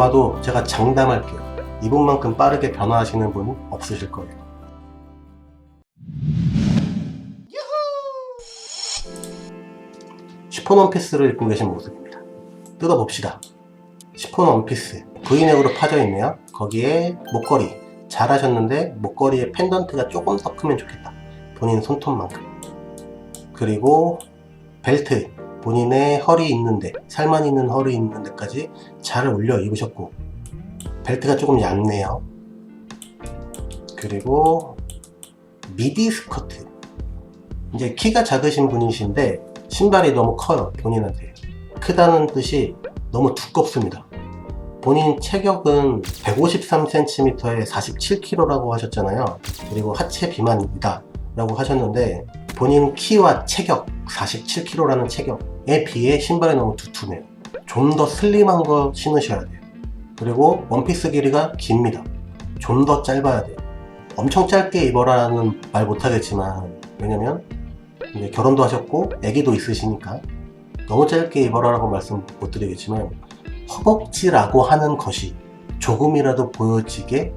아마도 제가 장담할게요. 이분만큼 빠르게 변화하시는 분은 없으실 거예요. 시폰 원피스를 입고 계신 모습입니다. 뜯어봅시다. 시폰 원피스 V넥으로 파져 있네요. 거기에 목걸이 잘하셨는데 목걸이에 펜던트가 조금 더 크면 좋겠다. 본인 손톱만큼. 그리고 벨트 본인의 허리 있는데 살만 있는 허리 있는 데까지 잘 올려 입으셨고 벨트가 조금 얇네요. 그리고 미디 스커트. 이제 키가 작으신 분이신데 신발이 너무 커요 본인한테. 크다는 뜻이 너무 두껍습니다. 본인 체격은 153cm에 47kg라고 하셨잖아요. 그리고 하체 비만이다 라고 하셨는데 본인 키와 체격 47kg라는 체격 에 비해 신발이 너무 두툼해요. 좀 더 슬림한 거 신으셔야 돼요. 그리고 원피스 길이가 깁니다. 좀 더 짧아야 돼요. 엄청 짧게 입어라는 말 못하겠지만 왜냐면 이제 결혼도 하셨고 아기도 있으시니까 너무 짧게 입어라라고 말씀 못 드리겠지만 허벅지라고 하는 것이 조금이라도 보여지게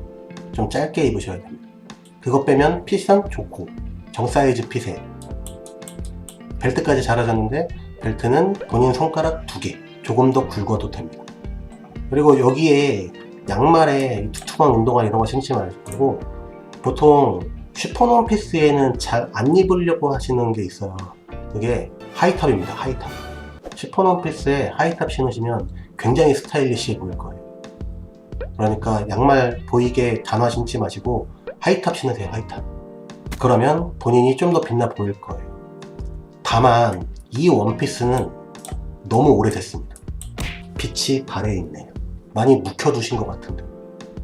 좀 짧게 입으셔야 됩니다. 그것 빼면 핏은 좋고 정사이즈 핏에. 벨트까지 잘하셨는데 벨트는 본인 손가락 두 개 조금 더 굵어도 됩니다. 그리고 여기에 양말에 두툼한 운동화 이런 거 신지 말고 보통 슈퍼 원피스에는 잘 안 입으려고 하시는 게 있어요. 그게 하이탑입니다. 하이탑. 슈퍼 원피스에 하이탑 신으시면 굉장히 스타일리시해 보일 거예요. 그러니까 양말 보이게 단화 신지 마시고 하이탑 신으세요. 하이탑. 그러면 본인이 좀 더 빛나 보일 거예요. 다만 이 원피스는 너무 오래됐습니다. 빛이 발에 있네요. 많이 묵혀두신 것 같은데.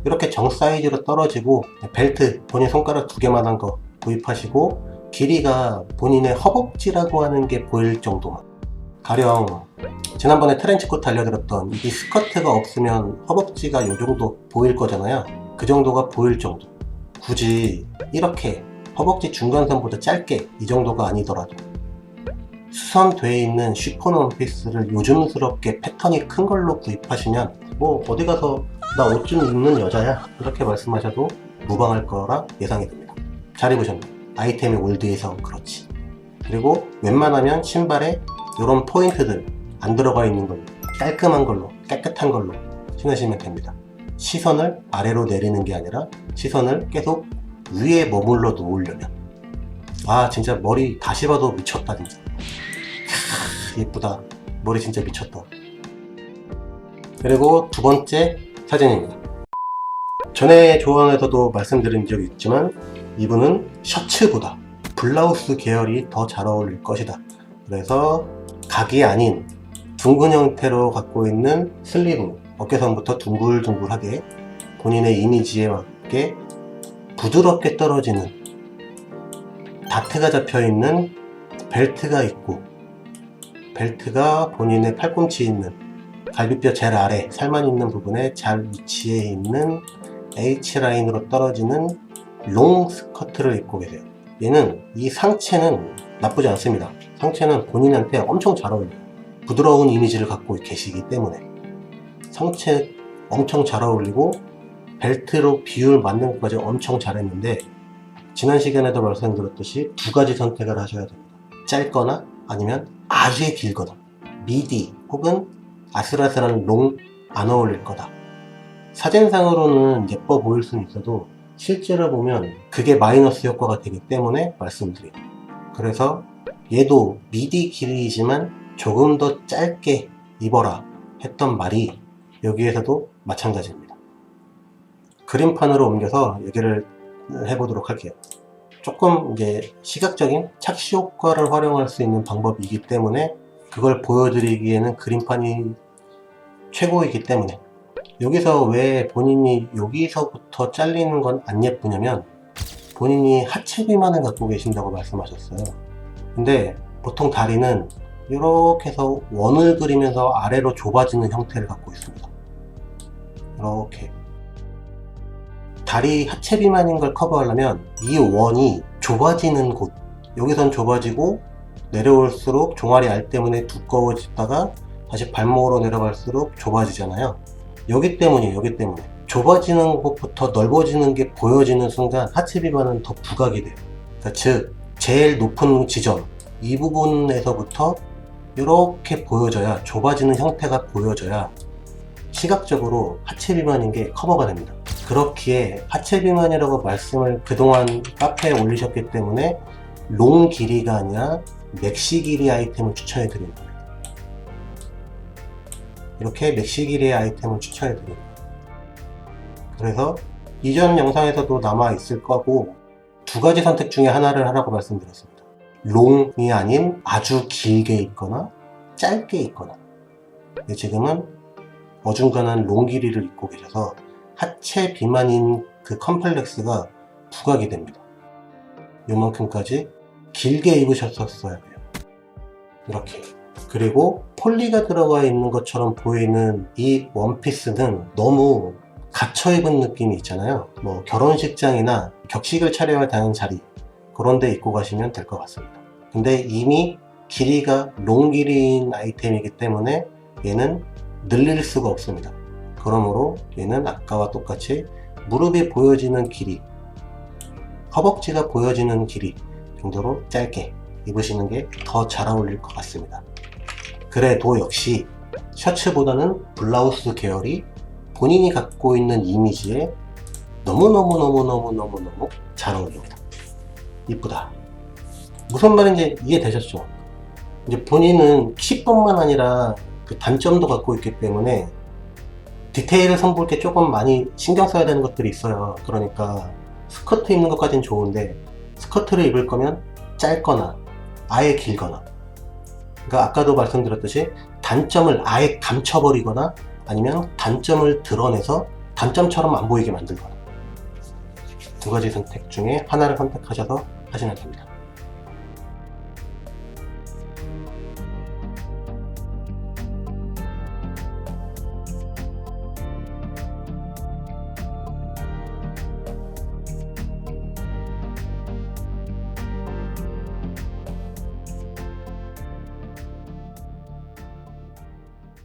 이렇게 정 사이즈로 떨어지고 벨트 본인 손가락 두 개만 한 거 구입하시고 길이가 본인의 허벅지라고 하는 게 보일 정도만 가령 지난번에 트렌치코트 알려드렸던 이 스커트가 없으면 허벅지가 이 정도 보일 거잖아요 그 정도가 보일 정도 굳이 이렇게 허벅지 중간선보다 짧게 이 정도가 아니더라도 수선되어 있는 쉬폰 원피스를 요즘스럽게 패턴이 큰 걸로 구입하시면 뭐 어디 가서 나 옷 좀 입는 여자야 이렇게 말씀하셔도 무방할 거라 예상이 됩니다. 잘 입으셨네. 아이템이 올드해서 그렇지. 그리고 웬만하면 신발에 이런 포인트들 안 들어가 있는 걸로 깔끔한 걸로 깨끗한 걸로 신으시면 됩니다. 시선을 아래로 내리는 게 아니라 시선을 계속 위에 머물러 놓으려면 아 진짜 머리 다시 봐도 미쳤다 진짜 캬, 예쁘다 머리 진짜 미쳤다 그리고 두 번째 사진입니다. 전에 조언에서도 말씀드린 적이 있지만 이분은 셔츠보다 블라우스 계열이 더 잘 어울릴 것이다. 그래서 각이 아닌 둥근 형태로 갖고 있는 슬리브, 어깨선부터 둥글둥글하게 본인의 이미지에 맞게 부드럽게 떨어지는 다트가 잡혀 있는 벨트가 있고 벨트가 본인의 팔꿈치 있는 갈비뼈 제일 아래 살만 있는 부분에 잘 위치해 있는 H라인으로 떨어지는 롱 스커트를 입고 계세요. 얘는 이 상체는 나쁘지 않습니다. 상체는 본인한테 엄청 잘 어울려요. 부드러운 이미지를 갖고 계시기 때문에 상체 엄청 잘 어울리고 벨트로 비율 맞는 것까지 엄청 잘했는데 지난 시간에도 말씀드렸듯이 두 가지 선택을 하셔야 됩니다. 짧거나 아니면 아주 길거나 미디 혹은 아슬아슬한 롱 안 어울릴 거다. 사진상으로는 예뻐 보일 수는 있어도 실제로 보면 그게 마이너스 효과가 되기 때문에 말씀드려요. 그래서 얘도 미디 길이지만 조금 더 짧게 입어라 했던 말이 여기에서도 마찬가지입니다. 그림판으로 옮겨서 얘기를 해보도록 할게요. 조금 이제 시각적인 착시 효과를 활용할 수 있는 방법이기 때문에 그걸 보여드리기에는 그림판이 최고이기 때문에 여기서 왜 본인이 여기서부터 잘리는 건 안 예쁘냐면 본인이 하체 비만을 갖고 계신다고 말씀하셨어요. 근데 보통 다리는 이렇게 해서 원을 그리면서 아래로 좁아지는 형태를 갖고 있습니다. 이렇게 다리 하체 비만인 걸 커버하려면 이 원이 좁아지는 곳 여기선 좁아지고 내려올수록 종아리 알 때문에 두꺼워지다가 다시 발목으로 내려갈수록 좁아지잖아요. 여기 때문이에요, 여기 때문에. 좁아지는 것부터 넓어지는 게 보여지는 순간 하체 비만은 더 부각이 돼요. 그러니까 즉, 제일 높은 지점, 이 부분에서부터 이렇게 보여져야, 좁아지는 형태가 보여져야 시각적으로 하체 비만인 게 커버가 됩니다. 그렇기에 하체 비만이라고 말씀을 그동안 카페에 올리셨기 때문에 롱 길이가 아니라 맥시 길이 아이템을 추천해 드립니다. 이렇게 맥시 길이의 아이템을 추천해 드립니다. 그래서 이전 영상에서도 남아 있을 거고 두 가지 선택 중에 하나를 하라고 말씀드렸습니다. 롱이 아닌 아주 길게 있거나 짧게 있거나 지금은 어중간한 롱 길이를 입고 계셔서 하체 비만인 그 컴플렉스가 부각이 됩니다. 요만큼까지 길게 입으셨었어야 돼요. 이렇게. 그리고 폴리가 들어가 있는 것처럼 보이는 이 원피스는 너무 갇혀 입은 느낌이 있잖아요. 뭐 결혼식장이나 격식을 차려야 되는 자리 그런 데 입고 가시면 될 것 같습니다. 근데 이미 길이가 롱 길이인 아이템이기 때문에 얘는 늘릴 수가 없습니다. 그러므로 얘는 아까와 똑같이 무릎이 보여지는 길이, 허벅지가 보여지는 길이 정도로 짧게 입으시는 게 더 잘 어울릴 것 같습니다. 그래도 역시 셔츠보다는 블라우스 계열이 본인이 갖고 있는 이미지에 너무너무너무너무너무너무 잘 어울립니다. 이쁘다. 무슨 말인지 이해되셨죠? 이제 본인은 키뿐만 아니라 그 단점도 갖고 있기 때문에 디테일을 선볼 게 조금 많이 신경 써야 되는 것들이 있어요. 그러니까 스커트 입는 것까진 좋은데 스커트를 입을 거면 짧거나 아예 길거나 그러니까 아까도 말씀드렸듯이 단점을 아예 감춰버리거나 아니면 단점을 드러내서 단점처럼 안 보이게 만들거나 두 가지 선택 중에 하나를 선택하셔서 하시면 됩니다.